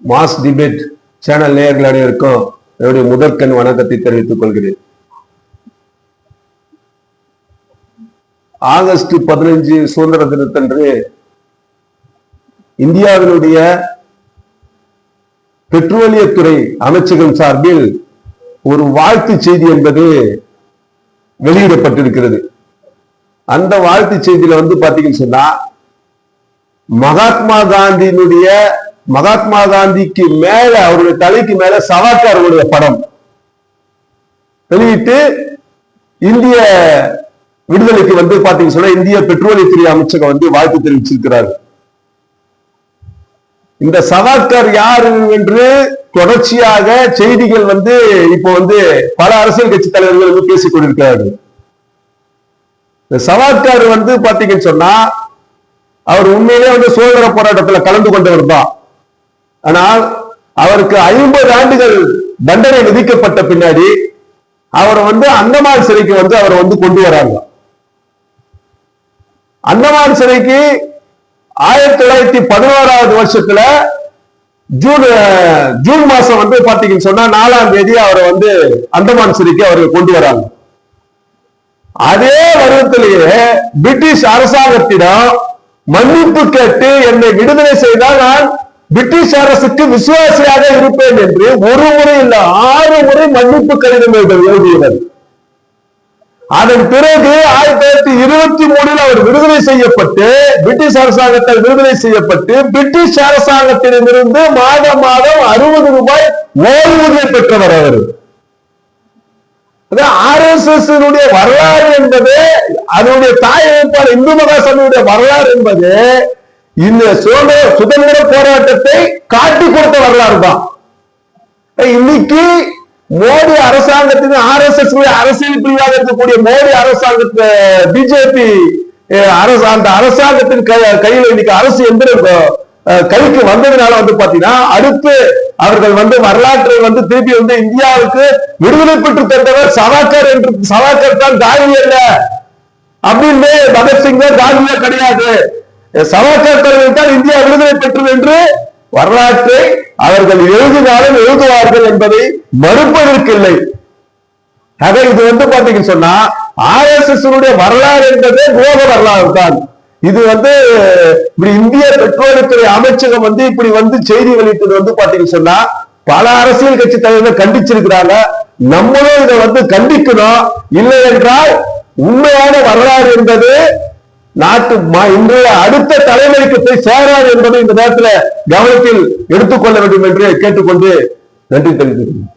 Mass debate channel நேயர்கள் அனைவருக்கும் என்னுடைய முதற்கண் வணக்கத்தை தெரிவித்துக் கொள்கிறேன். ஆகஸ்ட் பதினைஞ்சு சுதந்திர தினத்தன்று இந்தியாவினுடைய பெட்ரோலியத்துறை அமைச்சகம் சார்பில் ஒரு வாழ்த்து செய்தி என்பது வெளியிடப்பட்டிருக்கிறது. அந்த வாழ்த்து செய்தியில வந்து பாத்தீங்கன்னு சொன்னா மகாத்மா காந்தியினுடைய மகாத்மா காந்திக்கு மேல அவருடைய தலைக்கு மேல சவாக்காரருடைய படம். வெளியிட்டு இந்திய விடுதலைக்கு வந்து பாத்தீங்கன்னு சொன்னா இந்திய பெட்ரோலியத்துறை அமைச்சகம் வந்து வாழ்த்து தெரிவிச்சிருக்கிறார். இந்த சவார்கர் யாரு என்று தொடர்ச்சியாக செய்திகள் வந்து இப்போ வந்து பல அரசியல் கட்சி தலைவர்கள் வந்து பேசிக் கொண்டிருக்கிறார்கள். இந்த சவார்கர் வந்து பாத்தீங்கன்னு சொன்னா அவர் உண்மையிலே வந்து சுதந்திர போராட்டத்துல கலந்து கொண்டவர் தான். ஆனால் அவருக்கு ஐம்பது ஆண்டுகள் தண்டனை விதிக்கப்பட்ட பின்னாடி அவரை வந்து அந்தமான் சிறைக்கு வந்து அவரை வந்து கொண்டு வராங்க. அந்தமான் சிறைக்கு ஆயிரத்தி தொள்ளாயிரத்தி பதினோராவது வருஷத்துல ஜூன் ஜூன் மாசம் வந்து பாத்தீங்கன்னு சொன்னா நாலாம் தேதி அவரை வந்து அந்தமான் சிறைக்கு அவரை கொண்டு வராங்க. அதே வருடத்திலேயே பிரிட்டிஷ் அரசாங்கத்திடம் மன்னிப்பு கேட்டு என்னை விடுதலை செய்தால் நான் பிரிட்டிஷ் அரசுக்கு விசுவாசியாக இருப்பேன் என்று ஒரு முறை இல்ல ஆறு முறை மன்னிப்பு கடிதம் எழுதியவர் அதன் பிறகு ஆயிரத்தி தொள்ளாயிரத்தி இருபத்தி மூணில் அவர் விடுதலை செய்யப்பட்டு பிரிட்டிஷ் அரசாங்கத்தால் விடுதலை செய்யப்பட்டு பிரிட்டிஷ் அரசாங்கத்திடமிருந்து மாதம் மாதம் அறுபது ரூபாய் ஓய்வூதியம் பெற்றவர் அவர். ஆர் எஸ் எஸ் வரலாறு என்பது அதனுடைய தாய் அமைப்பாளர் இந்து மகா சபையுடைய வரலாறு என்பது இந்த சுதந்திர சுதந்திர போராட்டத்தை காட்டி கொடுத்த வரலாறு தான் இன்னைக்கு மோடி அரசாங்கத்தின் ஆர் எஸ் எஸ் அரசியல் பிரிவாக இருக்கக்கூடிய மோடி அரசாங்கத்தை பிஜேபி அரசு அந்த அரசாங்கத்தின் கை- கையில் இன்னைக்கு அரசு எந்திரம் கைக்கு வந்ததுனால வந்து பாத்தீங்கன்னா அடுத்து அவர்கள் வந்து வரலாற்றை வந்து திருப்பி வந்து இந்தியாவுக்கு விடுதலை பெற்று தந்தவர் சவாக்கர் என்று சவாக்கர் தான் காந்தி அல்ல அப்படின்னு பகத்சிங் தான் காந்தியா கிடையாது. சவாக்கர் தான் இந்தியா விடுதலை பெற்றது என்று வரலாற்றை அவர்கள் எழுதினாலும் எழுதுவார்கள் என்பதை மறுப்பதற்கில்லை. ஆக இது வந்து பாத்தீங்கன்னு சொன்னா ஆர் எஸ் எஸ் வரலாறு என்பது கோப வரலாறு தான் இது வந்து இப்படி இந்திய பெட்ரோலியத்துறை அமைச்சகம் வந்து இப்படி வந்து செய்தி வெளியிட்டது வந்து பாத்தீங்கன்னு சொன்னா பல அரசியல் கட்சி தலைவர்கள் கண்டிச்சிருக்கிறாங்க. நம்மளும் இதை வந்து கண்டிக்கணும். இல்லை என்றால் உண்மையான வரலாறு என்பது நாட்டு இன்றைய அடுத்த தலைமுறைக்கு போய் சேராது என்பதை இந்த நேரத்தில் கவனத்தில் எடுத்துக்கொள்ள வேண்டும் என்று கேட்டுக்கொண்டு நன்றி தெரிவித்துக்கிறேன்